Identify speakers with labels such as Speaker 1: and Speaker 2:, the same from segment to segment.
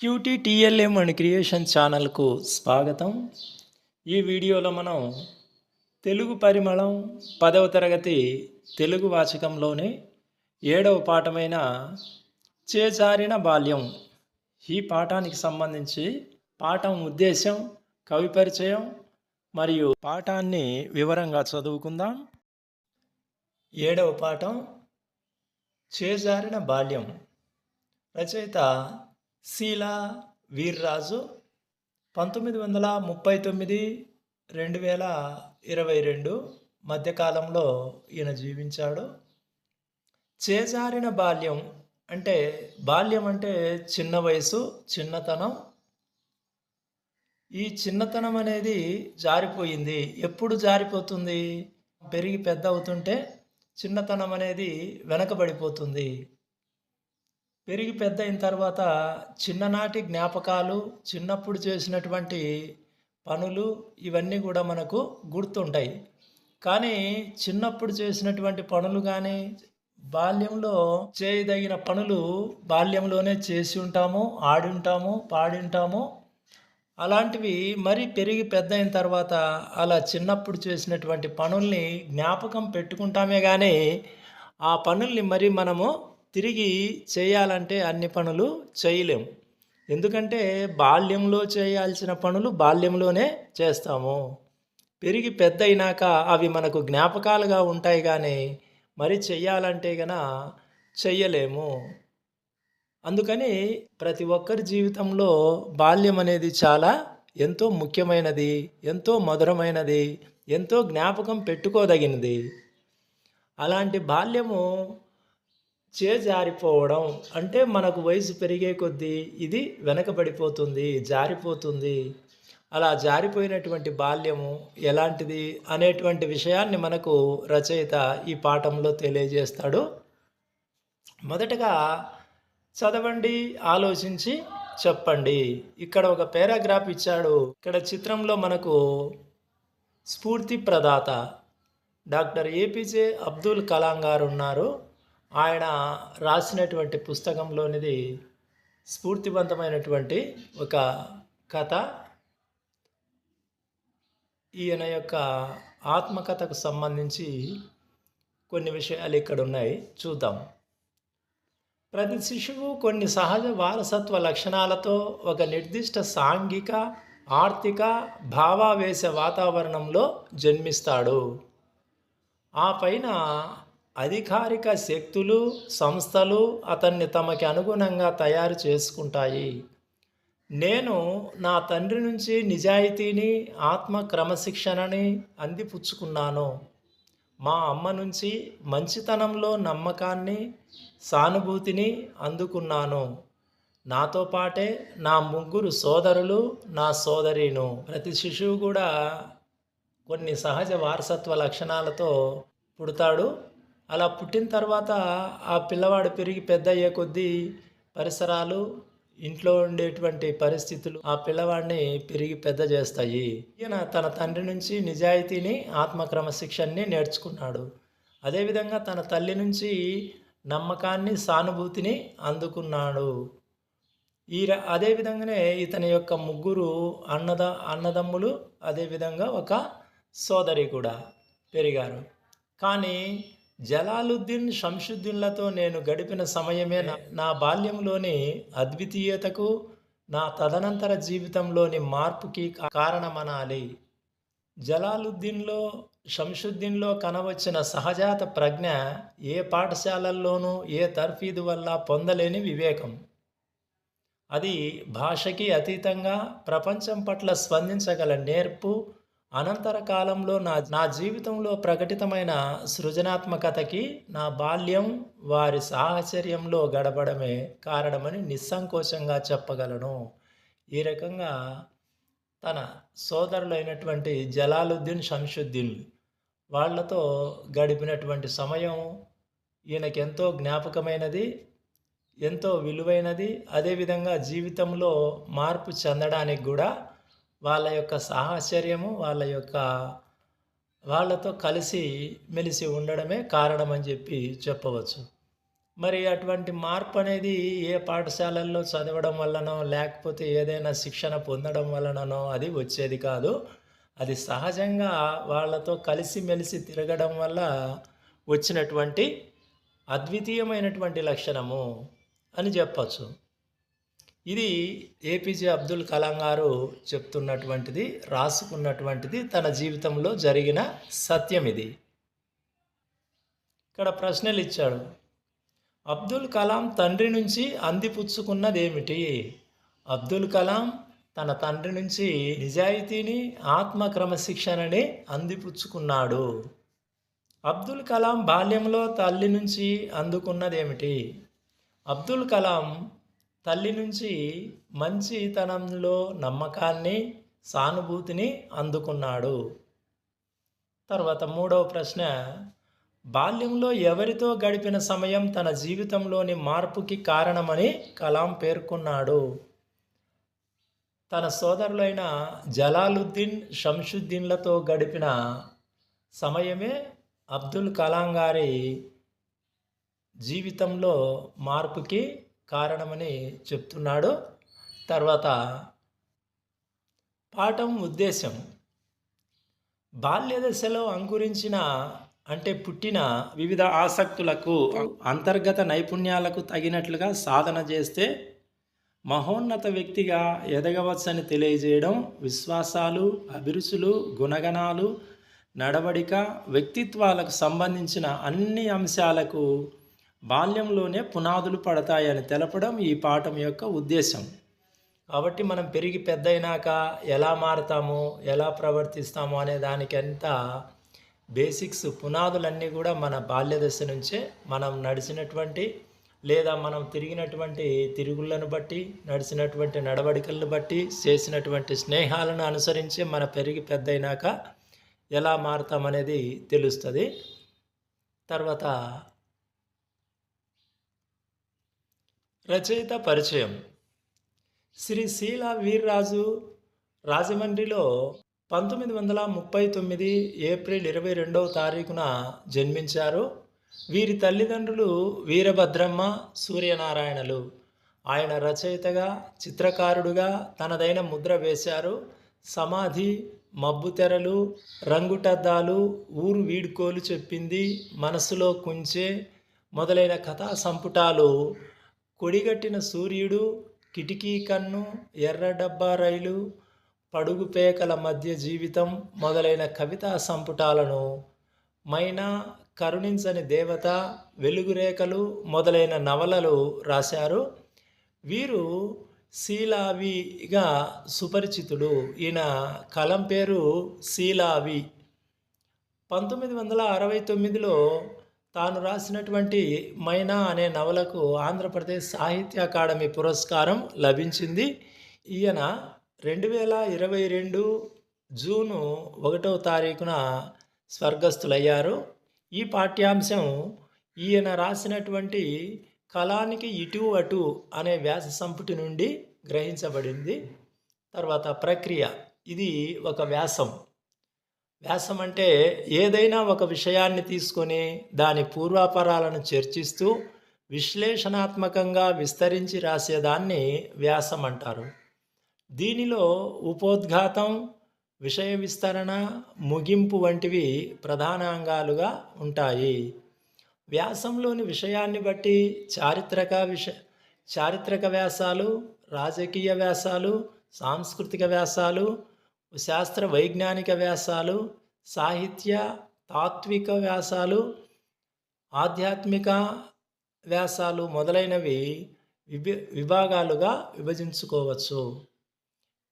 Speaker 1: Cutie TLM and creation ఛానల్కు స్వాగతం. ఈ వీడియోలో మనం తెలుగు పరిమళం పదవ తరగతి తెలుగు వాచకంలోనే ఏడవ పాఠమైన చేజారిన బాల్యం. ఈ పాఠానికి సంబంధించి పాఠం ఉద్దేశం కవి పరిచయం మరియు పాఠాన్ని వివరంగా చదువుకుందాం. ఏడవ పాఠం చేజారిన బాల్యం. రచయిత శీలా వీర్రాజు పంతొమ్మిది వందల ముప్పై తొమ్మిది రెండు వేల ఇరవై రెండు మధ్యకాలంలో ఈయన జీవించాడు. చేజారిన బాల్యం అంటే బాల్యం అంటే చిన్న వయసు చిన్నతనం. ఈ చిన్నతనం అనేది జారిపోయింది. ఎప్పుడు జారిపోతుంది? పెరిగి పెద్ద అవుతుంటే చిన్నతనం అనేది వెనకబడిపోతుంది. పెరిగి పెద్ద అయిన తర్వాత చిన్ననాటి జ్ఞాపకాలు చిన్నప్పుడు చేసినటువంటి పనులు ఇవన్నీ కూడా మనకు గుర్తుంటాయి. కానీ చిన్నప్పుడు చేసినటువంటి పనులు కానీ బాల్యంలో చేయదగిన పనులు బాల్యంలోనే చేసి ఉంటాము ఆడి ఉంటాము పాడి ఉంటాము. అలాంటివి మరి పెరిగి పెద్ద అయిన తర్వాత అలా చిన్నప్పుడు చేసినటువంటి పనుల్ని జ్ఞాపకం పెట్టుకుంటామే కానీ ఆ పనుల్ని మరి మనము తిరిగి చేయాలంటే అన్ని పనులు చేయలేము. ఎందుకంటే బాల్యంలో చేయాల్సిన పనులు బాల్యంలోనే చేస్తాము. పెరిగి పెద్ద అయినాక అవి మనకు జ్ఞాపకాలుగా ఉంటాయి కానీ మరి చెయ్యాలంటే గన చెయ్యలేము. అందుకని ప్రతి ఒక్కరి జీవితంలో బాల్యం అనేది చాలా ఎంతో ముఖ్యమైనది ఎంతో మధురమైనది ఎంతో జ్ఞాపకం పెట్టుకోదగినది. అలాంటి బాల్యము చేజారిపోవడం అంటే మనకు వయసు పెరిగే కొద్దీ ఇది వెనకబడిపోతుంది జారిపోతుంది. అలా జారిపోయినటువంటి బాల్యము ఎలాంటిది అనేటువంటి విషయాన్ని మనకు రచయిత ఈ పాఠంలో తెలియజేస్తాడు. మొదటగా చదవండి ఆలోచించి చెప్పండి. ఇక్కడ ఒక పారాగ్రాఫ్ ఇచ్చాడు. ఇక్కడ చిత్రంలో మనకు స్ఫూర్తి ప్రదాత డాక్టర్ ఏపీజే అబ్దుల్ కలాం గారు ఉన్నారు. ఆయన రాసినటువంటి పుస్తకంలోనిది స్ఫూర్తివంతమైనటువంటి ఒక కథ. ఈయన యొక్క ఆత్మకథకు సంబంధించి కొన్ని విషయాలు ఇక్కడ ఉన్నాయి. చూద్దాం. ప్రతి శిశువు కొన్ని సహజ వారసత్వ లక్షణాలతో ఒక నిర్దిష్ట సాంఘిక ఆర్థిక భావావేశ వాతావరణంలో జన్మిస్తాడు. ఆ పైన అధికారిక శక్తులు సంస్థలు అతన్ని తమకి అనుగుణంగా తయారు చేసుకుంటాయి. నేను నా తండ్రి నుంచి నిజాయితీని ఆత్మ క్రమశిక్షణని అందిపుచ్చుకున్నాను. మా అమ్మ నుంచి మంచితనంలో నమ్మకాన్ని సానుభూతిని అందుకున్నాను. నాతో పాటే నా ముగ్గురు సోదరులు నా సోదరీను. ప్రతి శిశువు కూడా కొన్ని సహజ వారసత్వ లక్షణాలతో పుడతాడు. అలా పుట్టిన తర్వాత ఆ పిల్లవాడు పెరిగి పెద్ద అయ్యే కొద్దీ పరిసరాలు ఇంట్లో ఉండేటువంటి పరిస్థితులు ఆ పిల్లవాడిని పెరిగి పెద్ద చేస్తాయి. ఈయన తన తండ్రి నుంచి నిజాయితీని ఆత్మక్రమశిక్షణని నేర్చుకున్నాడు. అదేవిధంగా తన తల్లి నుంచి నమ్మకాన్ని సానుభూతిని అందుకున్నాడు. ఈ అదేవిధంగానే ఇతని యొక్క ముగ్గురు అన్నద అన్నదమ్ములు అదేవిధంగా ఒక సోదరి కూడా పెరిగారు. కానీ జలాలుద్దీన్ షంషుద్దీన్లతో నేను గడిపిన సమయమే నా బాల్యంలోని అద్వితీయతకు నా తదనంతర జీవితంలోని మార్పుకి కారణమనాలి. జలాలుద్దీన్లో షంషుద్దీన్లో కనవచ్చిన సహజాత ప్రజ్ఞ ఏ పాఠశాలల్లోనూ ఏ తర్ఫీదు వల్ల పొందలేని వివేకం. అది భాషకి అతీతంగా ప్రపంచం పట్ల స్పందించగల నేర్పు అనంతర కాలంలో నా నా జీవితంలో ప్రకటితమైన సృజనాత్మకతకి నా బాల్యం వారి సాహచర్యంలో గడపడమే కారణమని నిస్సంకోచంగా చెప్పగలను. ఈ రకంగా తన సోదరులైనటువంటి జలాలుద్దీన్ షంషుద్దీన్ వాళ్ళతో గడిపినటువంటి సమయం ఈయనకి ఎంతో జ్ఞాపకమైనది ఎంతో విలువైనది. అదేవిధంగా జీవితంలో మార్పు చెందడానికి కూడా వాళ్ళ యొక్క సాహచర్యము వాళ్ళ యొక్క వాళ్ళతో కలిసి మెలిసి ఉండడమే కారణం అని చెప్పి చెప్పవచ్చు. మరి అటువంటి మార్పు అనేది ఏ పాఠశాలల్లో చదవడం వల్లనో లేకపోతే ఏదైనా శిక్షణ పొందడం వలననో అది వచ్చేది కాదు. అది సహజంగా వాళ్ళతో కలిసిమెలిసి తిరగడం వల్ల వచ్చినటువంటి అద్వితీయమైనటువంటి లక్షణము అని చెప్పచ్చు. ఇది ఏపీజే అబ్దుల్ కలాం గారు చెప్తున్నటువంటిది రాసుకున్నటువంటిది తన జీవితంలో జరిగిన సత్యం ఇది. ఇక్కడ ప్రశ్నలు ఇచ్చాడు. అబ్దుల్ కలాం తండ్రి నుంచి అందిపుచ్చుకున్నదేమిటి అబ్దుల్ కలాం తన తండ్రి నుంచి నిజాయితీని ఆత్మక్రమశిక్షణని అందిపుచ్చుకున్నాడు. అబ్దుల్ కలాం బాల్యంలో తల్లి నుంచి అందుకున్నదేమిటి అబ్దుల్ కలాం తల్లి నుంచి మంచితనంలో నమ్మకాన్ని సానుభూతిని అందుకున్నాడు. తర్వాత మూడవ ప్రశ్న బాల్యంలో ఎవరితో గడిపిన సమయం తన జీవితంలోని మార్పుకి కారణమని కలాం పేర్కొన్నాడు. తన సోదరులైన జలాలుద్దీన్ షంషుద్దీన్లతో గడిపిన సమయమే అబ్దుల్ కలాం గారి జీవితంలో మార్పుకి కారణమని చెప్తున్నాడు. తర్వాత పాఠం ఉద్దేశం. బాల్య దశలో అంకురించిన అంటే పుట్టిన వివిధ ఆసక్తులకు అంతర్గత నైపుణ్యాలకు తగినట్లుగా సాధన చేస్తే మహోన్నత వ్యక్తిగా ఎదగవచ్చని తెలియజేయడం విశ్వాసాలు అభిరుచులు గుణగణాలు నడవడిక వ్యక్తిత్వాలకు సంబంధించిన అన్ని అంశాలకు బాల్యంలోనే పునాదులు పడతాయని తెలపడం ఈ పాఠం యొక్క ఉద్దేశం. కాబట్టి మనం పెరిగి పెద్దయినాక ఎలా మారతాము ఎలా ప్రవర్తిస్తాము అనే దానికంతా బేసిక్స్ పునాదులన్నీ కూడా మన బాల్య దశ నుంచే మనం నడిచినటువంటి లేదా మనం తిరిగినటువంటి తిరుగులను బట్టి నడిచినటువంటి నడవడికలను బట్టి చేసినటువంటి స్నేహాలను అనుసరించి మన పెరిగి పెద్దయినాక ఎలా మారుతామనేది తెలుస్తుంది. తర్వాత రచయిత పరిచయం. శ్రీ శీల వీర్రాజు రాజమండ్రిలో పంతొమ్మిది వందల ముప్పై తొమ్మిది ఏప్రిల్ ఇరవై రెండవ తారీఖున జన్మించారు. వీరి తల్లిదండ్రులు వీరభద్రమ్మ సూర్యనారాయణలు. ఆయన రచయితగా చిత్రకారుడుగా తనదైన ముద్ర వేశారు. సమాధి మబ్బుతెరలు రంగుటద్దాలు ఊరు వీడుకోలు చెప్పింది మనసులో కుంచే మొదలైన కథా సంపుటాలు కొడిగట్టిన సూర్యుడు కిటికీ కన్ను ఎర్ర డబ్బా రైలు పడుగు పేకల మధ్య జీవితం మొదలైన కవితా సంపుటాలను మైనా కరుణించని దేవత వెలుగురేఖలు మొదలైన నవలలు రాశారు. వీరు శీలావిగా సుపరిచితుడు. ఈయన కలం పేరు శీలావి. పంతొమ్మిది వందల అరవై తొమ్మిదిలో తాను రాసినటువంటి మైనా అనే నవలకు ఆంధ్రప్రదేశ్ సాహిత్య అకాడమీ పురస్కారం లభించింది. ఈయన రెండు వేల ఇరవై రెండు జూను ఒకటవ తారీఖున స్వర్గస్థులయ్యారు. ఈ పాఠ్యాంశం ఈయన రాసినటువంటి కళానికి ఇటు అటు అనే వ్యాస సంపుటి నుండి గ్రహించబడింది. తర్వాత ప్రక్రియ ఇది ఒక వ్యాసం. వ్యాసం అంటే ఏదైనా ఒక విషయాన్ని తీసుకొని దాని పూర్వాపరాలను చర్చిస్తూ విశ్లేషణాత్మకంగా విస్తరించి రాసేదాన్ని వ్యాసం అంటారు. దీనిలో ఉపోద్ఘాతం విషయ విస్తరణ ముగింపు వంటివి ప్రధాన అంగాలుగా ఉంటాయి. వ్యాసంలోని విషయాన్ని బట్టి చారిత్రక విష చారిత్రక వ్యాసాలు రాజకీయ వ్యాసాలు సాంస్కృతిక వ్యాసాలు శాస్త్ర వైజ్ఞానిక వ్యాసాలు సాహిత్య తాత్విక వ్యాసాలు ఆధ్యాత్మిక వ్యాసాలు మొదలైనవి విభి విభాగాలుగా విభజించుకోవచ్చు.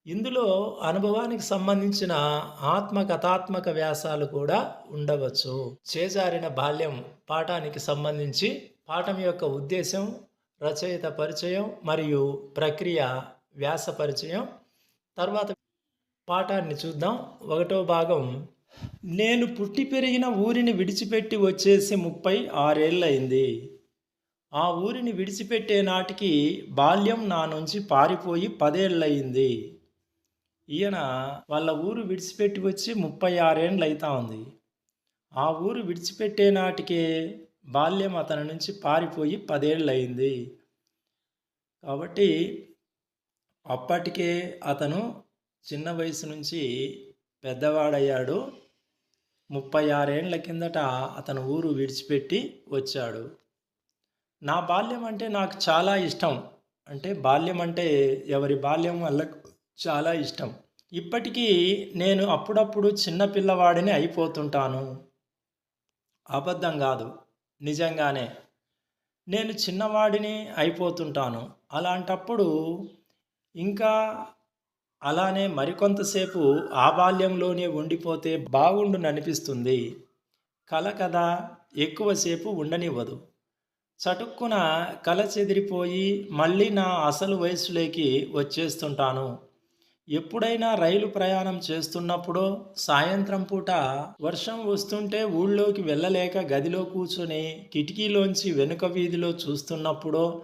Speaker 1: ఇందులో అనుభవానికి సంబంధించిన ఆత్మకథాత్మక వ్యాసాలు కూడా ఉండవచ్చు. చేజారిన బాల్యం పాఠానికి సంబంధించి పాఠం యొక్క ఉద్దేశం రచయిత పరిచయం మరియు ప్రక్రియ వ్యాస పరిచయం తర్వాత పాఠాన్ని చూద్దాం. ఒకటో భాగం. నేను పుట్టి పెరిగిన ఊరిని విడిచిపెట్టి వచ్చేసి ముప్పై ఆరేళ్ళయింది. ఆ ఊరిని విడిచిపెట్టే నాటికి బాల్యం నా నుంచి పారిపోయి పదేళ్ళయింది. ఈయన వాళ్ళ ఊరు విడిచిపెట్టి వచ్చి ముప్పై ఆరేళ్ళు అవుతా ఉంది. ఆ ఊరు విడిచిపెట్టే నాటికే బాల్యం అతని నుంచి పారిపోయి పదేళ్ళు అయింది కాబట్టి అప్పటికే అతను చిన్న వయసు నుంచి పెద్దవాడయ్యాడు. ముప్పై ఆరేండ్ల కిందట అతను ఊరు విడిచిపెట్టి వచ్చాడు. నా బాల్యం అంటే నాకు చాలా ఇష్టం. అంటే బాల్యం అంటే ఎవరి బాల్యం వల్ల చాలా ఇష్టం. ఇప్పటికీ నేను అప్పుడప్పుడు చిన్న పిల్లవాడిని అయిపోతుంటాను. అబద్ధం కాదు. నిజంగానే. నేను చిన్నవాడిని అయిపోతుంటాను. అలాంటప్పుడు ఇంకా అలానే మరికొంతసేపు ఆ బాల్యంలోనే ఉండిపోతే బాగుండుననిపిస్తుంది కల కదా ఎక్కువసేపు ఉండనివ్వదు. చటుక్కున కల చెదిరిపోయి మళ్ళీ నా అసలు వయసులోకి వచ్చేస్తుంటాను. ఎప్పుడైనా రైలు ప్రయాణం చేస్తున్నప్పుడో సాయంత్రం పూట వర్షం వస్తుంటే ఊళ్ళోకి వెళ్ళలేక గదిలో కూర్చొని కిటికీలోంచి వెనుక వీధిలో చూస్తున్నప్పుడో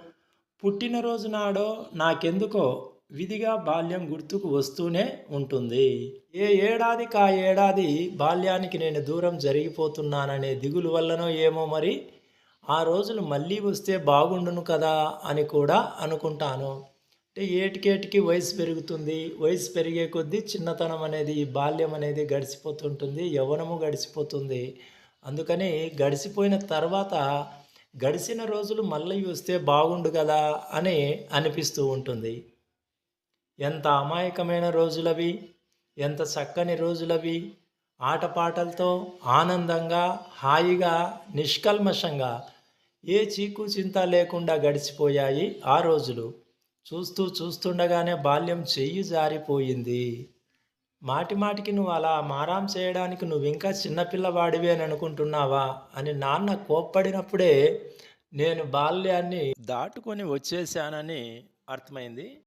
Speaker 1: పుట్టినరోజు నాడో నాకెందుకో విధిగా బాల్యం గుర్తుకు వస్తూనే ఉంటుంది. ఏ ఏడాది కా ఏడాది బాల్యానికి నేను దూరం జరిగిపోతున్నాననే దిగులు వల్లనో ఏమో మరి? ఆ రోజులు మళ్ళీ వస్తే బాగుండును కదా అని కూడా అనుకుంటాను. అంటే ఏటికేటికి వయసు పెరుగుతుంది. వయసు పెరిగే కొద్దీ చిన్నతనం అనేది బాల్యం అనేది గడిచిపోతుంటుంది. యవ్వనము గడిచిపోతుంది. అందుకని గడిచిపోయిన తర్వాత గడిచిన రోజులు మళ్ళీ వస్తే బాగుండు కదా అని అనిపిస్తూ ఉంటుంది. ఎంత అమాయకమైన రోజులవి ఎంత చక్కని రోజులవి. ఆటపాటలతో ఆనందంగా హాయిగా నిష్కల్మషంగా ఏ చీకు చింత లేకుండా గడిచిపోయాయి ఆ రోజులు. చూస్తూ చూస్తుండగానే బాల్యం చెయ్యి జారిపోయింది. మాటి మాటికి నువ్వు అలా మారాం చేయడానికి నువ్వు ఇంకా అని అనుకుంటున్నావా అని నాన్న కోప్పడినప్పుడే నేను బాల్యాన్ని దాటుకొని వచ్చేసానని అర్థమైంది.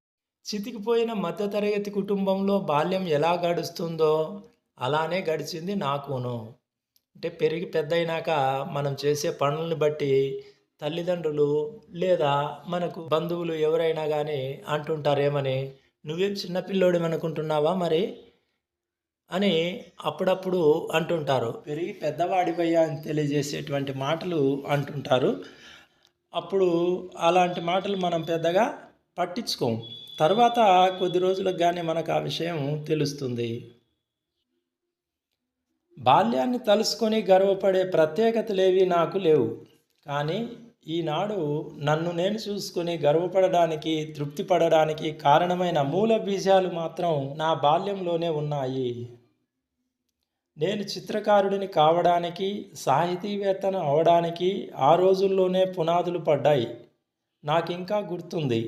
Speaker 1: చితికిపోయిన మధ్యతరగతి కుటుంబంలో బాల్యం ఎలా గడుస్తుందో అలానే గడిచింది నాకును. అంటే పెరిగి పెద్దయినాక మనం చేసే పనులను బట్టి తల్లిదండ్రులు లేదా మనకు బంధువులు ఎవరైనా కానీ అంటుంటారేమని నువ్వేం చిన్నపిల్లోడి అనుకుంటున్నావా మరి? అని అప్పుడప్పుడు అంటుంటారు. పెరిగి పెద్దవాడిపోయా అని తెలియజేసేటువంటి మాటలు అంటుంటారు. అప్పుడు అలాంటి మాటలు మనం పెద్దగా పట్టించుకోము. తర్వాత కొద్ది రోజులకు కానీ మనకు ఆ విషయం తెలుస్తుంది. బాల్యాన్ని తలుసుకొని గర్వపడే ప్రత్యేకతలేవి నాకు లేవు. కానీ ఈనాడు నన్ను నేను చూసుకొని గర్వపడడానికి తృప్తి పడడానికి కారణమైన మూల బీజాలు మాత్రం నా బాల్యంలోనే ఉన్నాయి. నేను చిత్రకారుడిని కావడానికి సాహితీవేత్తను అవడానికి ఆ రోజుల్లోనే పునాదులు పడ్డాయి. నాకు ఇంకా గుర్తుంది.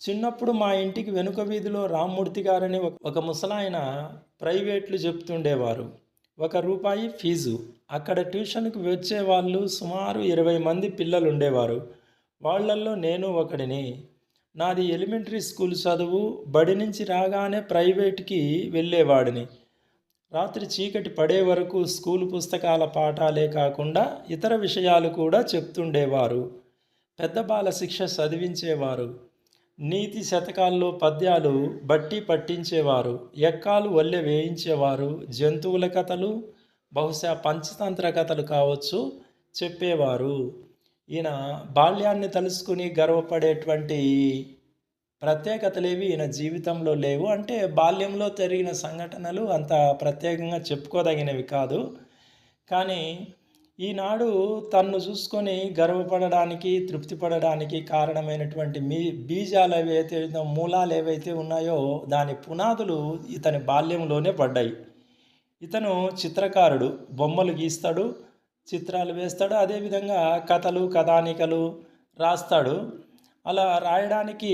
Speaker 1: చిన్నప్పుడు మా ఇంటికి వెనుక వీధిలో రామ్మూర్తి గారని ఒక ముసలాయన ప్రైవేట్లు చెప్తుండేవారు. ఒక రూపాయి ఫీజు. అక్కడ ట్యూషన్కి వచ్చే వాళ్ళు సుమారు ఇరవై మంది పిల్లలు ఉండేవారు వాళ్ళల్లో నేను ఒకడిని. నాది ఎలిమెంటరీ స్కూల్ చదువు. బడి నుంచి రాగానే ప్రైవేట్కి వెళ్ళేవాడిని. రాత్రి చీకటి పడే వరకు స్కూల్ పుస్తకాల పాఠాలే కాకుండా ఇతర విషయాలు కూడా చెప్తుండేవారు. పెద్ద బాల శిక్ష చదివించేవారు. నీతి శతకాల్లో పద్యాలు బట్టి పట్టించేవారు ఎక్కాలు వల్లె వేయించేవారు జంతువుల కథలు బహుశా పంచతంత్ర కథలు కావచ్చు చెప్పేవారు. ఈయన బాల్యాన్ని తలుసుకుని గర్వపడేటువంటి ప్రత్యేకతలేవి ఈయన జీవితంలో లేవు. అంటే బాల్యంలో జరిగిన సంఘటనలు అంత ప్రత్యేకంగా చెప్పుకోదగినవి కాదు. కానీ ఈనాడు తన్ను చూసుకొని గర్వపడడానికి తృప్తిపడడానికి కారణమైనటువంటి మీ బీజాలు ఏవైతే మూలాలు ఏవైతే ఉన్నాయో దాని పునాదులు ఇతని బాల్యంలోనే పడ్డాయి. ఇతను చిత్రకారుడు బొమ్మలు గీస్తాడు చిత్రాలు వేస్తాడు అదేవిధంగా కథలు కథానికలు రాస్తాడు. అలా రాయడానికి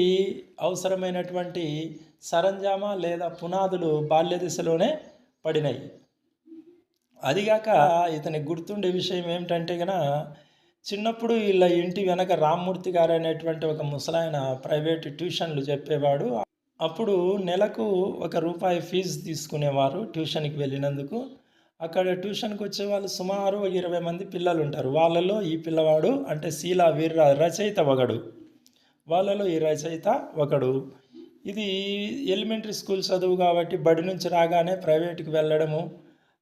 Speaker 1: అవసరమైనటువంటి సరంజామా లేదా పునాదులు బాల్య దిశలోనే పడినాయి. అదిగాక ఇతనికి గుర్తుండే విషయం ఏమిటంటే కన చిన్నప్పుడు ఇలా ఇంటి వెనక రామ్మూర్తి గారు అనేటువంటి ఒక ముసలాయన ప్రైవేట్ ట్యూషన్లు చెప్పేవాడు. అప్పుడు నెలకు ఒక రూపాయి ఫీజు తీసుకునేవారు ట్యూషన్కి వెళ్ళినందుకు. అక్కడ ట్యూషన్కి వచ్చే వాళ్ళు సుమారు ఇరవై మంది పిల్లలు ఉంటారు వాళ్ళలో ఈ పిల్లవాడు అంటే శీలా వీర రచయిత ఒకడు. వాళ్ళలో ఈ రచయిత ఒకడు. ఇది ఎలిమెంటరీ స్కూల్ చదువు కాబట్టి బడి నుంచి రాగానే ప్రైవేట్కి వెళ్ళడము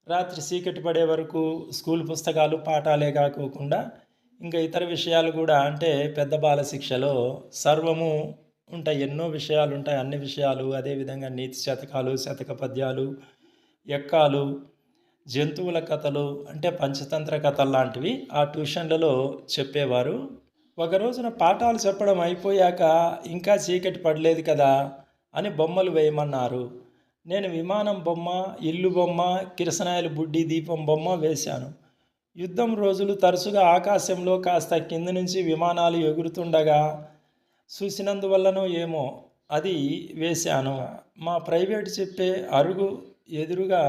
Speaker 1: రాత్రి చీకటి పడే వరకు స్కూల్ పుస్తకాలు పాఠాలే కాకోకుండా ఇంకా ఇతర విషయాలు కూడా అంటే పెద్ద బాల శిక్షలో సర్వము ఉంటాయి. ఎన్నో విషయాలు ఉంటాయి. అన్ని విషయాలు అదేవిధంగా నీతి శతకాలు శతక పద్యాలు ఎక్కాలు జంతువుల కథలు అంటే పంచతంత్ర కథలు లాంటివి ఆ ట్యూషన్లలో చెప్పేవారు. ఒక రోజున పాఠాలు చెప్పడం అయిపోయాక ఇంకా చీకటి పడలేదు కదా అని బొమ్మలు వేయమన్నారు. నేను విమానం బొమ్మ ఇల్లు బొమ్మ కిరసనాయలు బుడ్డి దీపం బొమ్మ వేశాను. యుద్ధం రోజులు తరచుగా ఆకాశంలో కాస్త కింద నుంచి విమానాలు ఎగురుతుండగా చూసినందువల్లనో ఏమో అది వేశాను. మా ప్రైవేట్ చెప్పే అరుగు ఎదురుగా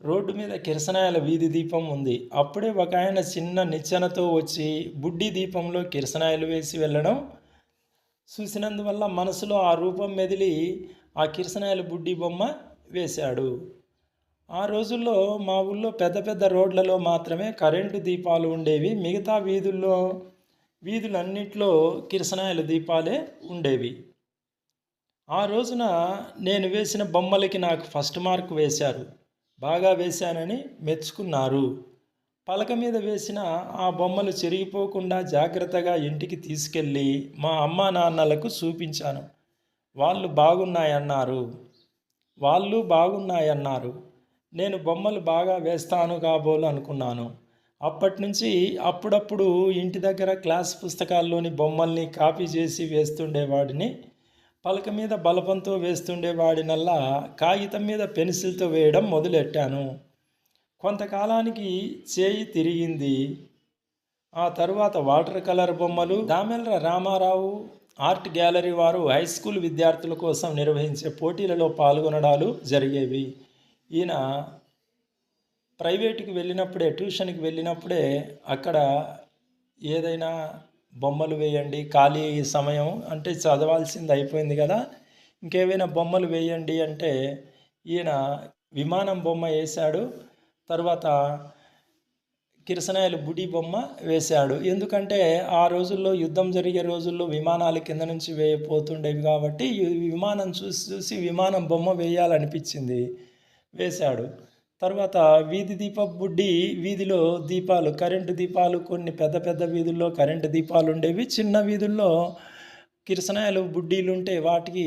Speaker 1: రోడ్డు మీద కిరసనాయల వీధి దీపం ఉంది. అప్పుడే ఒక ఆయన చిన్న నిచ్చెనతో వచ్చి బుడ్డి దీపంలో కిరసనాయలు వేసి వెళ్ళడం చూసినందువల్ల మనసులో ఆ రూపం మెదిలి ఆ కిరసనాయల బుడ్డి బొమ్మ వేశాడు. ఆ రోజుల్లో మా ఊళ్ళో పెద్ద పెద్ద రోడ్లలో మాత్రమే కరెంటు దీపాలు ఉండేవి. మిగతా వీధుల్లో వీధులన్నింటిలో కిరసనాయల దీపాలే ఉండేవి. ఆ రోజున నేను వేసిన బొమ్మలకి నాకు ఫస్ట్ మార్క్ వేశారు. బాగా వేశానని మెచ్చుకున్నారు. పలక మీద వేసిన ఆ బొమ్మలు చెరిగిపోకుండా జాగ్రత్తగా ఇంటికి తీసుకెళ్ళి మా అమ్మా నాన్నలకు చూపించాను. వాళ్ళు బాగున్నాయన్నారు. వాళ్ళు బాగున్నాయన్నారు. నేను బొమ్మలు బాగా వేస్తాను కాబోలు అనుకున్నాను. అప్పటి నుంచి అప్పుడప్పుడు ఇంటి దగ్గర క్లాస్ పుస్తకాల్లోని బొమ్మల్ని కాపీ చేసి వేస్తుండేవాడిని. పలక మీద బలపంతో వేస్తుండేవాడినల్లా కాగితం మీద పెన్సిల్తో వేయడం మొదలెట్టాను. కొంతకాలానికి చేయి తిరిగింది. ఆ తరువాత వాటర్ కలర్ బొమ్మలు దామెల్ర రామారావు ఆర్ట్ గ్యాలరీ వారు హై స్కూల్ విద్యార్థుల కోసం నిర్వహించే పోటీలలో పాల్గొనడాలు జరిగేవి. ఈయన ప్రైవేటుకి వెళ్ళినప్పుడే ట్యూషన్కి వెళ్ళినప్పుడే అక్కడ ఏదైనా బొమ్మలు వేయండి ఖాళీ సమయం అంటే చదవాల్సింది అయిపోయింది కదా. ఇంకేమైనా బొమ్మలు వేయండి అంటే ఈయన విమానం బొమ్మ వేశాడు. తర్వాత కిరసనాయలు బుడి బొమ్మ వేశాడు. ఎందుకంటే ఆ రోజుల్లో యుద్ధం జరిగే రోజుల్లో విమానాలు కింద నుంచి వేయపోతుండేవి కాబట్టి విమానం చూసి చూసి విమానం బొమ్మ వేయాలనిపించింది. వేశాడు. తర్వాత వీధి దీప బుడ్డి వీధిలో దీపాలు కరెంటు దీపాలు కొన్ని పెద్ద పెద్ద వీధుల్లో కరెంటు దీపాలు ఉండేవి. చిన్న వీధుల్లో కిరసనాయలు బుడ్డీలు ఉంటే వాటికి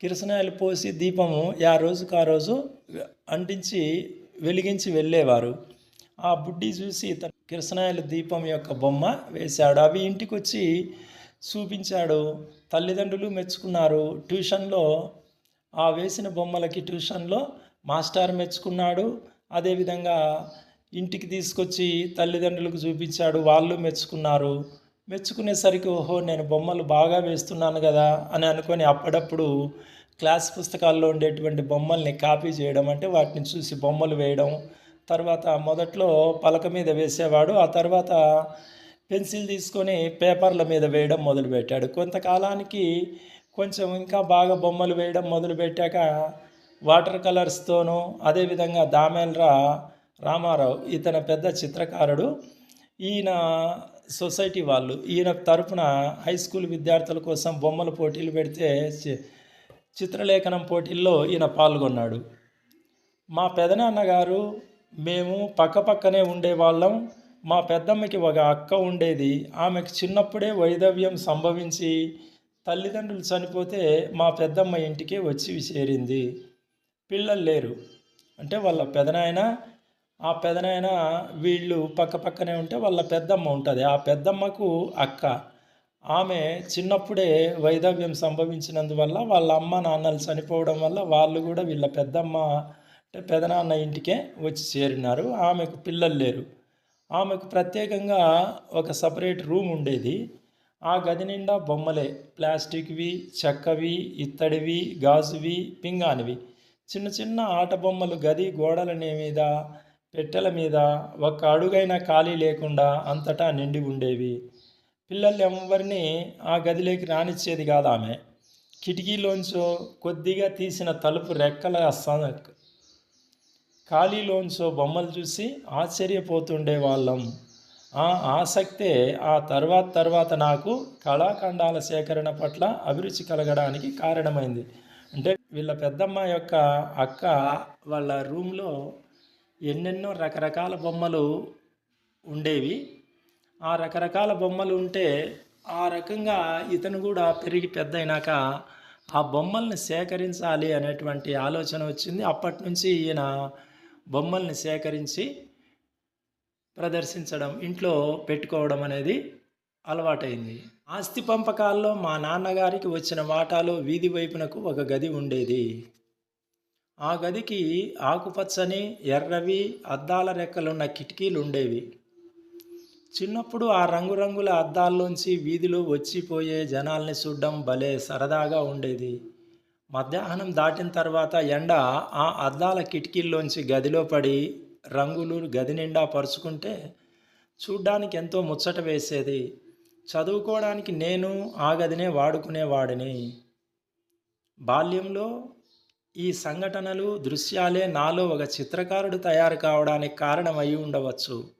Speaker 1: కిరసనాయలు పోసి దీపము ఆ రోజుకు ఆ రోజు అంటించి వెలిగించి వెళ్ళేవారు. ఆ బుడ్డి చూసి తన కిరసనాయల దీపం యొక్క బొమ్మ వేశాడు. అవి ఇంటికి వచ్చి చూపించాడు. తల్లిదండ్రులు మెచ్చుకున్నారు. ట్యూషన్లో ఆ వేసిన బొమ్మలకి ట్యూషన్లో మాస్టర్ మెచ్చుకున్నాడు. అదేవిధంగా ఇంటికి తీసుకొచ్చి తల్లిదండ్రులకు చూపించాడు. వాళ్ళు మెచ్చుకున్నారు. మెచ్చుకునేసరికి ఓహో నేను బొమ్మలు బాగా వేస్తున్నాను కదా అని అనుకొని అప్పుడప్పుడు క్లాస్ పుస్తకాల్లో ఉండేటువంటి బొమ్మల్ని కాపీ చేయడం అంటే వాటిని చూసి బొమ్మలు వేయడం తర్వాత మొదట్లో పలక మీద వేసేవాడు ఆ తర్వాత పెన్సిల్ తీసుకొని పేపర్ల మీద వేయడం మొదలుపెట్టాడు. కొంతకాలానికి కొంచెం ఇంకా బాగా బొమ్మలు వేయడం మొదలుపెట్టాక వాటర్ కలర్స్తోనూ అదేవిధంగా దామేల్రా రామారావు ఇతను పెద్ద చిత్రకారుడు. ఈయన సొసైటీ వాళ్ళు ఈయన తరపున హై స్కూల్ విద్యార్థుల కోసం బొమ్మల పోటీలు పెడితే చిత్రలేఖనం పోటీల్లో ఈయన పాల్గొన్నాడు. మా పెదనాన్నగారు మేము పక్కపక్కనే ఉండేవాళ్ళం. మా పెద్దమ్మకి ఒక అక్క ఉండేది. ఆమెకు చిన్నప్పుడే వైదవ్యం సంభవించి తల్లిదండ్రులు చనిపోతే మా పెద్దమ్మ ఇంటికి వచ్చి చేరింది. పిల్లలు లేరు. అంటే వాళ్ళ పెదనాయన ఆ పెదనాయన వీళ్ళు పక్క పక్కనే ఉంటే వాళ్ళ పెద్దమ్మ ఉంటుంది. ఆ పెద్దమ్మకు అక్క. ఆమె చిన్నప్పుడే వైదవ్యం సంభవించినందువల్ల వాళ్ళ అమ్మ నాన్నలు చనిపోవడం వల్ల వాళ్ళు కూడా వీళ్ళ పెద్దమ్మ అంటే పెదనాన్న ఇంటికే వచ్చి చేరినారు. ఆమెకు పిల్లలు లేరు. ఆమెకు ప్రత్యేకంగా ఒక సపరేట్ రూమ్ ఉండేది. ఆ గది నిండా బొమ్మలే. ప్లాస్టిక్వి చెక్కవి ఇత్తడివి గాజువి పింగానివి చిన్న చిన్న ఆట బొమ్మలు గది గోడల మీద పెట్టెల మీద ఒక్క అడుగైనా ఖాళీ లేకుండా అంతటా నిండి ఉండేవి. పిల్లలు ఎవరిని ఆ గదిలోకి రానిచ్చేది కాదు ఆమె కిటికీలోంచో కొద్దిగా తీసిన తలుపు రెక్కల ఖాళీలోంచో బొమ్మలు చూసి ఆశ్చర్యపోతుండే వాళ్ళం. ఆ ఆసక్తే ఆ తర్వాత తర్వాత నాకు కళాఖండాల సేకరణ పట్ల అభిరుచి కలగడానికి కారణమైంది. అంటే వీళ్ళ పెద్దమ్మ యొక్క అక్క వాళ్ళ రూమ్లో ఎన్నెన్నో రకరకాల బొమ్మలు ఉండేవి. ఆ రకరకాల బొమ్మలు ఉంటే ఆ రకంగా ఇతను కూడా పెరిగి పెద్దయినాక ఆ బొమ్మల్ని సేకరించాలి అనేటువంటి ఆలోచన వచ్చింది. అప్పటి నుంచి ఈయన బొమ్మల్ని సేకరించి ప్రదర్శించడం ఇంట్లో పెట్టుకోవడం అనేది అలవాటైంది. ఆస్తి పంపకాల్లో మా నాన్నగారికి వచ్చిన వాటాలో వీధి వైపునకు ఒక గది ఉండేది. ఆ గదికి ఆకుపచ్చని ఎర్రవి అద్దాల రెక్కలున్న కిటికీలు ఉండేవి. చిన్నప్పుడు ఆ రంగురంగుల అద్దాల్లోంచి వీధిలో వచ్చిపోయే జనాల్ని చూడడం భలే సరదాగా ఉండేది. మధ్యాహ్నం దాటిన తర్వాత ఎండ ఆ అద్దాల కిటికీల్లోంచి గదిలో పడి రంగులు గది నిండా పరుచుకుంటే చూడ్డానికి ఎంతో ముచ్చట వేసేది. చదువుకోవడానికి నేను ఆ గదినే వాడుకునేవాడిని. బాల్యంలో ఈ సంఘటనలు దృశ్యాలే నాలో ఒక చిత్రకారుడు తయారు కావడానికి కారణమై ఉండవచ్చు.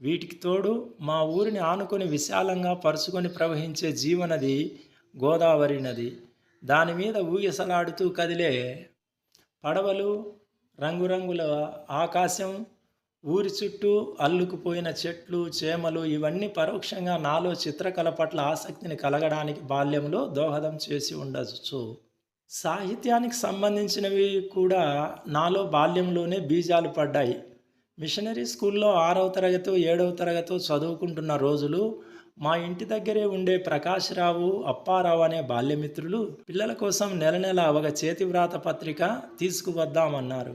Speaker 1: వీటికి తోడు మా ఊరిని ఆనుకొని విశాలంగా పరుచుకొని ప్రవహించే జీవనది గోదావరి నది. దాని మీద ఊగిసలాడుతూ కదిలే పడవలు రంగురంగుల ఆకాశం ఊరి చుట్టూ అల్లుకుపోయిన చెట్లు చేమలు ఇవన్నీ పరోక్షంగా నాలో చిత్రకళ పట్ల ఆసక్తిని కలగడానికి బాల్యంలో దోహదం చేసి ఉండవచ్చు సాహిత్యానికి సంబంధించినవి కూడా నాలో బాల్యంలోనే బీజాలు పడ్డాయి. మిషనరీ స్కూల్లో ఆరవ తరగతి ఏడవ తరగతి చదువుకుంటున్న రోజులు మా ఇంటి దగ్గరే ఉండే ప్రకాశ్రావు అప్పారావు అనే బాల్యమిత్రులు పిల్లల కోసం నెల నెల ఒక చేతివ్రాత పత్రిక తీసుకువద్దామన్నారు.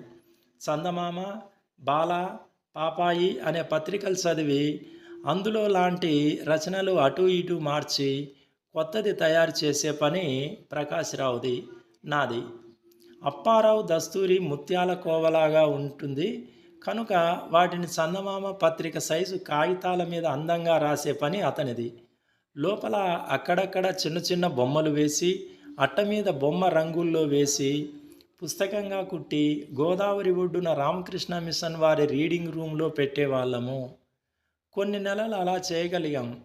Speaker 1: చందమామ బాల పాపాయి అనే పత్రికలు చదివి అందులో లాంటి రచనలు అటు ఇటు మార్చి కొత్తది తయారు చేసే పని ప్రకాశ్రావుది నాది. అప్పారావు దస్తూరి ముత్యాల కోవలాగా ఉంటుంది. కనుక వాటిని చందమామ పత్రిక సైజు కాగితాల మీద అందంగా రాసే పని అతనిది. లోపల అక్కడక్కడ చిన్న చిన్న బొమ్మలు వేసి అట్ట మీద బొమ్మ రంగుల్లో వేసి పుస్తకంగా కుట్టి గోదావరి ఒడ్డున రామకృష్ణ మిషన్ వారి రీడింగ్ రూమ్లో పెట్టేవాళ్ళము. కొన్ని నెలలు అలా చేయగలిగాం.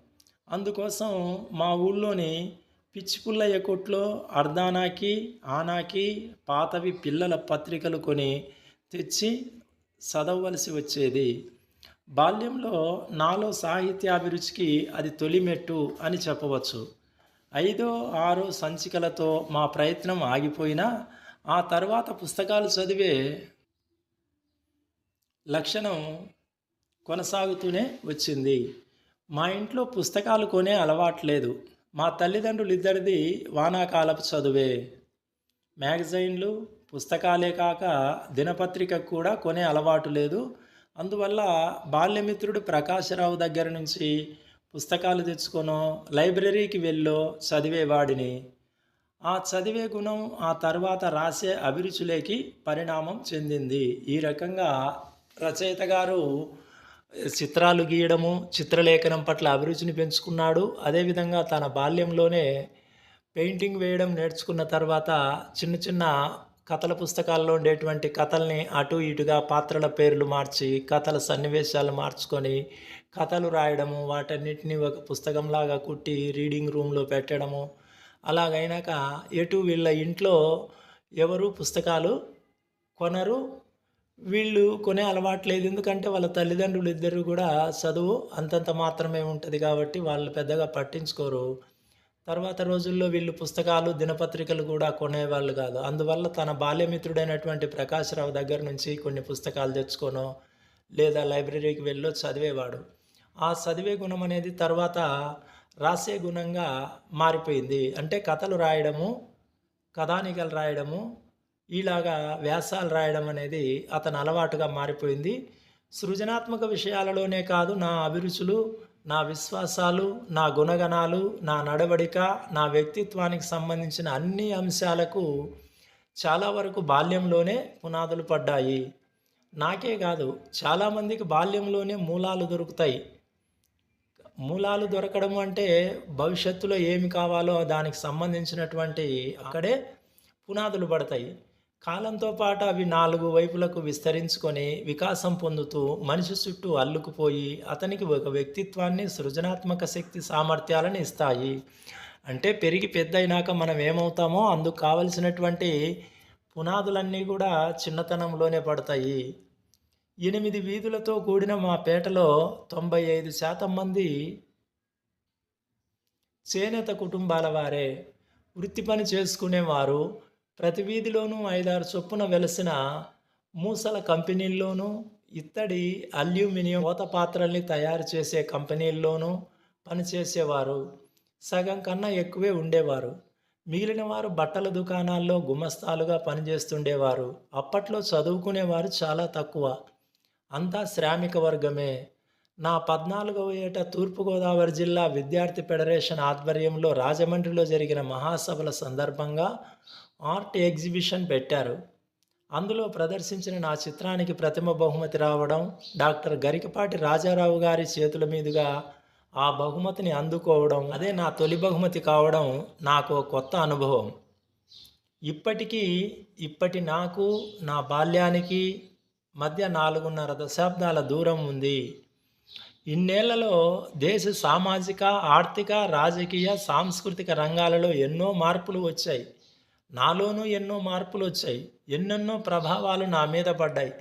Speaker 1: అందుకోసం మా ఊళ్ళోని పిచ్చి పుల్లయ్య కొట్లో అర్ధానాకి ఆనాకి పాతవి పిల్లల పత్రికలు కొని తెచ్చి చదవవలసి వచ్చేది. బాల్యంలో నాలో సాహిత్యాభిరుచికి అది తొలిమెట్టు అని చెప్పవచ్చు. ఐదో ఆరో సంచికలతో మా ప్రయత్నం ఆగిపోయినా ఆ తర్వాత పుస్తకాలు చదివే లక్షణం కొనసాగుతూనే వచ్చింది. మా ఇంట్లో పుస్తకాలు కొనే అలవాట్లేదు మా తల్లిదండ్రులు ఇద్దరిది వానాకాలపు చదువే. మ్యాగజైన్లు పుస్తకాలే కాక దినపత్రిక కూడా కొనే అలవాటు లేదు. అందువల్ల బాల్యమిత్రుడు ప్రకాశరావు దగ్గర నుంచి పుస్తకాలు తెచ్చుకొనో లైబ్రరీకి వెళ్ళో చదివేవాడిని ఆ చదివే గుణం ఆ తర్వాత రాసే అభిరుచులేకి పరిణామం చెందింది. ఈ రకంగా రచయిత గారు చిత్రాలు గీయడము చిత్రలేఖనం పట్ల అభిరుచిని పెంచుకున్నాడు. అదేవిధంగా తన బాల్యంలోనే పెయింటింగ్ వేయడం నేర్చుకున్న తర్వాత చిన్న చిన్న కథల పుస్తకాల్లో ఉండేటువంటి కథల్ని అటు ఇటుగా పాత్రల పేర్లు మార్చి కథల సన్నివేశాలు మార్చుకొని కథలు రాయడము వాటన్నిటిని ఒక పుస్తకంలాగా కుట్టి రీడింగ్ రూమ్లో పెట్టడము అలాగైనాక ఎటు వీళ్ళ ఇంట్లో ఎవరు పుస్తకాలు కొనరు వీళ్ళు కొనే అలవాటు లేదు. ఎందుకంటే వాళ్ళ తల్లిదండ్రులు ఇద్దరు కూడా చదువు అంతంత మాత్రమే ఉంటుంది కాబట్టి వాళ్ళు పెద్దగా పట్టించుకోరు. తర్వాత రోజుల్లో వీళ్ళు పుస్తకాలు దినపత్రికలు కూడా కొనేవాళ్ళు కాదు. అందువల్ల తన బాల్యమిత్రుడైనటువంటి ప్రకాశ్రావు దగ్గర నుంచి కొన్ని పుస్తకాలు తెచ్చుకోనో లేదా లైబ్రరీకి వెళ్ళో చదివేవాడు. ఆ చదివే గుణం అనేది తర్వాత రాసే గుణంగా మారిపోయింది. అంటే కథలు రాయడము కథానికలు రాయడము ఇలాగా వ్యాసాలు రాయడం అనేది అతను అలవాటుగా మారిపోయింది. సృజనాత్మక విషయాలలోనే కాదు నా అభిరుచులు నా విశ్వాసాలు నా గుణగణాలు నా నడవడిక నా వ్యక్తిత్వానికి సంబంధించిన అన్ని అంశాలకు చాలా వరకు బాల్యంలోనే పునాదులు పడ్డాయి. నాకే కాదు చాలామందికి బాల్యంలోనే మూలాలు దొరుకుతాయి. మూలాలు దొరకడం అంటే భవిష్యత్తులో ఏమి కావాలో దానికి సంబంధించినటువంటి అక్కడే పునాదులు పడతాయి. కాలంతో పాటు అవి నాలుగు వైపులకు విస్తరించుకొని వికాసం పొందుతూ మనిషి చుట్టూ అల్లుకుపోయి అతనికి ఒక వ్యక్తిత్వాన్ని సృజనాత్మక శక్తి సామర్థ్యాలను ఇస్తాయి. అంటే పెరిగి పెద్దయినాక మనం ఏమవుతామో అందుకు కావలసినటువంటి పునాదులన్నీ కూడా చిన్నతనంలోనే పడతాయి. ఎనిమిది వీధులతో కూడిన మా పేటలో తొంభై ఐదు శాతం మంది చేనేత కుటుంబాల వారే. వృత్తి పని చేసుకునేవారు. ప్రతి వీధిలోనూ ఐదారు చొప్పున వెలసిన మూసల కంపెనీల్లోనూ ఇత్తడి అల్యూమినియం మూత పాత్రల్ని తయారు చేసే కంపెనీల్లోనూ పనిచేసేవారు. సగం కన్నా ఎక్కువే ఉండేవారు. మిగిలిన వారు బట్టల దుకాణాల్లో గుమస్తాలుగా పనిచేస్తుండేవారు. అప్పట్లో చదువుకునేవారు చాలా తక్కువ. అంతా శ్రామిక వర్గమే. నా పద్నాలుగవ ఏట తూర్పుగోదావరి జిల్లా విద్యార్థి ఫెడరేషన్ ఆధ్వర్యంలో రాజమండ్రిలో జరిగిన మహాసభల సందర్భంగా ఆర్ట్ ఎగ్జిబిషన్ పెట్టారు. అందులో ప్రదర్శించిన నా చిత్రానికి ప్రతిమ బహుమతి రావడం డాక్టర్ గరికపాటి రాజారావు గారి చేతుల మీదుగా ఆ బహుమతిని అందుకోవడం అదే నా తొలి బహుమతి కావడం నాకు కొత్త అనుభవం. ఇప్పటికీ ఇప్పటి నాకు నా బాల్యానికి మధ్య నాలుగున్నర దశాబ్దాల దూరం ఉంది. ఇన్నేళ్ళలో దేశ సామాజిక ఆర్థిక రాజకీయ సాంస్కృతిక రంగాలలో ఎన్నో మార్పులు వచ్చాయి. నాలోనూ ఎన్నో మార్పులు వచ్చాయి ఎన్నెన్నో ప్రభావాలు నా మీద పడ్డాయి.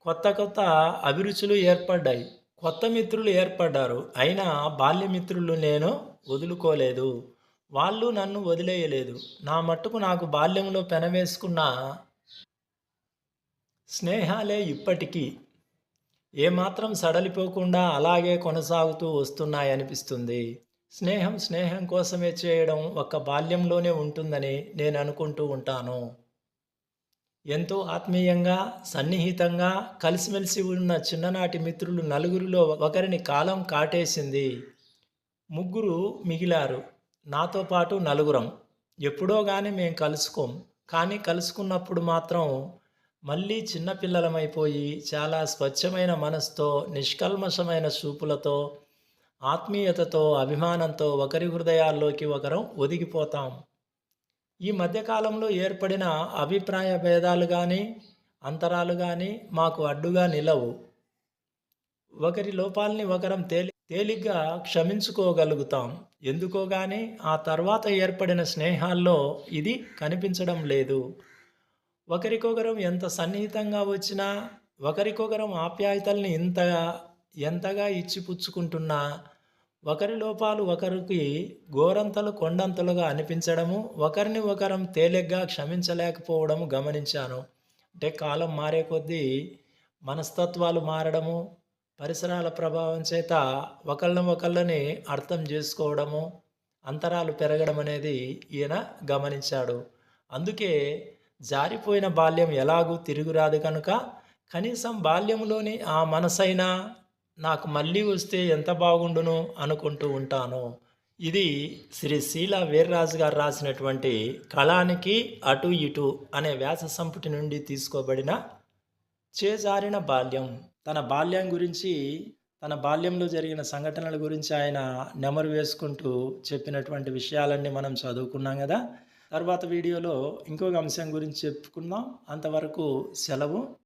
Speaker 1: కొత్త కొత్త అభిరుచులు ఏర్పడ్డాయి. కొత్త మిత్రులు ఏర్పడ్డారు. అయినా బాల్యమిత్రులు నేను వదులుకోలేదు. వాళ్ళు నన్ను వదిలేయలేదు. నా మట్టుకు నాకు బాల్యంలో పెనవేసుకున్న స్నేహాలే ఇప్పటికీ ఏమాత్రం సడలిపోకుండా అలాగే కొనసాగుతూ వస్తున్నాయనిపిస్తుంది. స్నేహం స్నేహం కోసమే చేయడం ఒక బాల్యంలోనే ఉంటుందని నేను అనుకుంటూ ఉంటాను. ఎంతో ఆత్మీయంగా సన్నిహితంగా కలిసిమెలిసి ఉన్న చిన్ననాటి మిత్రులు నలుగురిలో ఒకరిని కాలం కాటేసింది. ముగ్గురు మిగిలారు. నాతో పాటు నలుగురం. ఎప్పుడో కానీ మేము కలుసుకోం. కానీ కలుసుకున్నప్పుడు మాత్రం మళ్ళీ చిన్నపిల్లలమైపోయి చాలా స్వచ్ఛమైన మనసుతో నిష్కల్మషమైన చూపులతో ఆత్మీయతతో అభిమానంతో ఒకరి హృదయాల్లోకి ఒకరం ఒదిగిపోతాం. ఈ మధ్యకాలంలో ఏర్పడిన అభిప్రాయ భేదాలు కానీ అంతరాలు కానీ మాకు అడ్డుగా నిలవు. ఒకరి లోపాలని ఒకరం తేలి తేలిగ్గా క్షమించుకోగలుగుతాం. ఎందుకో కానీ ఆ తర్వాత ఏర్పడిన స్నేహాల్లో ఇది కనిపించడం లేదు. ఒకరికొకరం ఎంత సన్నిహితంగా వచ్చినా ఒకరికొకరం ఆప్యాయతల్ని ఇంతగా ఎంతగా ఇచ్చిపుచ్చుకుంటున్నా ఒకరి లోపాలు ఒకరికి గోరంతలు కొండంతలుగా అనిపించడము ఒకరిని ఒకరం తేలిగ్గా క్షమించలేకపోవడము గమనించాను. అంటే కాలం మారే కొద్దీ మనస్తత్వాలు మారడము పరిసరాల ప్రభావం చేత ఒకళ్ళని ఒకళ్ళని అర్థం చేసుకోవడము అంతరాలు పెరగడం అనేది ఈయన గమనించాడు. అందుకే జారిపోయిన బాల్యం ఎలాగూ తిరుగురాదు కనుక కనీసం బాల్యంలోని ఆ మనసైనా నాకు మళ్ళీ వస్తే ఎంత బాగుండును అనుకుంటూ ఉంటాను. ఇది శ్రీ శీల వీర్రాజు గారు రాసినటువంటి కళానికి అటు ఇటు అనే వ్యాస సంపుటి నుండి తీసుకోబడిన చేజారిన బాల్యం. తన బాల్యం గురించి తన బాల్యంలో జరిగిన సంఘటనల గురించి ఆయన నెమరు వేసుకుంటూ చెప్పినటువంటి విషయాలన్నీ మనం చదువుకున్నాం కదా. తర్వాత వీడియోలో ఇంకొక అంశం గురించి చెప్పుకుందాం. అంతవరకు సెలవు.